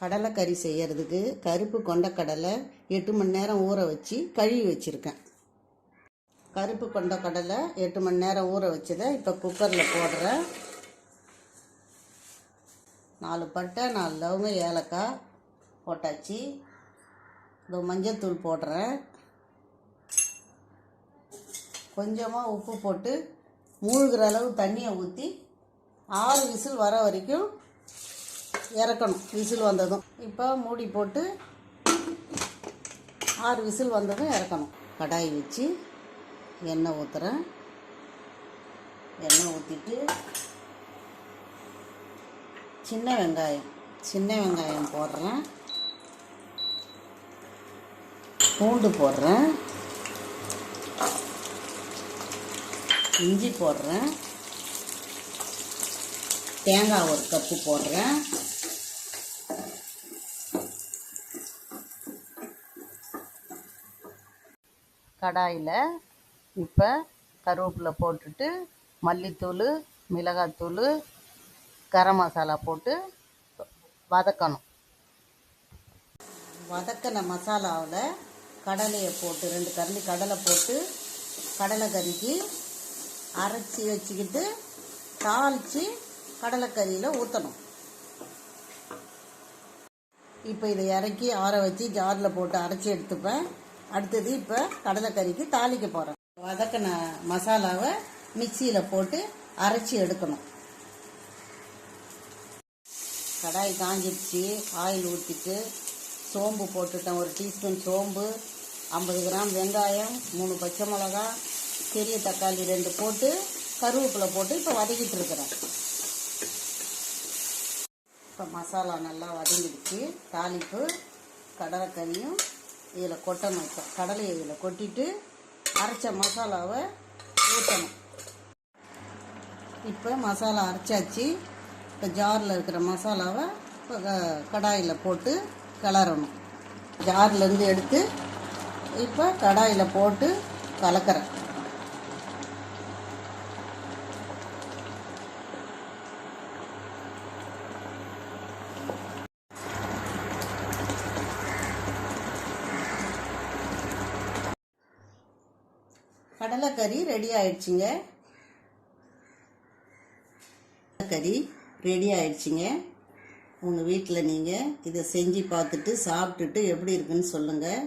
கடலை கறி செய்கிறதுக்கு கருப்பு கொண்டக்கடலை எட்டு மணி நேரம் ஊற வச்சு கழுவி வச்சுருக்கேன். கருப்பு கொண்டக்கடலை எட்டு மணி நேரம் ஊற வச்சதை இப்போ குக்கரில் போடுறேன். நாலு பட்டை நாலு லவங்க ஏலக்காய் போட்டாச்சு. இதோ மஞ்சத்தூள் போடுறேன். கொஞ்சமாக உப்பு போட்டு மூழ்கிற அளவு தண்ணியை ஊற்றி ஆறு விசில் வர வரைக்கும் இறக்கணும் விசில் வந்ததும். இப்போ மூடி போட்டு ஆறு விசில் வந்ததும் இறக்கணும். கடாய் வச்சு எண்ணெய் ஊற்றுறேன் எண்ணெய் ஊற்றிட்டு சின்ன வெங்காயம் சின்ன வெங்காயம் போடுறேன். பூண்டு போடுறேன். இஞ்சி போடுறேன். தேங்காய் ஒரு கப்பு போடுறேன். கடாயில் இப்போ கருவேப்பிலை போட்டுட்டு மல்லித்தூள் மிளகாத்தூள் கரம் மசாலா போட்டு வதக்கணும். வதக்கின மசாலாவில் கடலையை போட்டு ரெண்டு கரண்டி கடலை போட்டு கடலை கறிக்கு அரைச்சி வச்சுக்கிட்டு தாளித்து கடலைக்கறியில் ஊற்றணும் இப்போ இதை இறக்கி ஆற வச்சு ஜாரில் போட்டு அரைச்சி எடுத்துப்பேன். அடுத்தது இப்போ கடலைக்கறிக்கு தாளிக்க போகிறேன் வதக்கின மசாலாவை மிக்சியில் போட்டு அரைச்சி எடுக்கணும். கடாய் காஞ்சிடுச்சு ஆயில் ஊற்றிட்டு சோம்பு போட்டுட்டேன். ஒரு டீஸ்பூன் சோம்பு ஐம்பது கிராம் வெங்காயம் மூணு பச்சை மிளகா பெரிய தக்காளி ரெண்டு போட்டு கருவேப்பிலை போட்டு இப்போ வதக்கிட்டு இருக்கிறேன். இப்போ மசாலா நல்லா வதங்கிடுச்சு. தாளிப்பு கடலைக்கறியும் இதில் கொட்டணும் இப்போ. கடலையை இதில் கொட்டிட்டு அரைச்ச மசாலாவை ஊற்றணும். இப்போ மசாலா அரைச்சாச்சு. இப்போ ஜாரில் இருக்கிற மசாலாவை இப்போ க- கடாயில் போட்டு கிளறணும். ஜார்லேருந்து எடுத்து இப்போ கடாயில் போட்டு கலக்கிறேன். கடலைக்கறி ரெடி ஆயிடுச்சுங்க. கறி ரெடி ஆயிடுச்சுங்க. உங்கள் வீட்டில் நீங்கள் இதை செஞ்சு பார்த்துட்டு சாப்பிட்டுட்டு எப்படி இருக்குன்னு சொல்லுங்கள்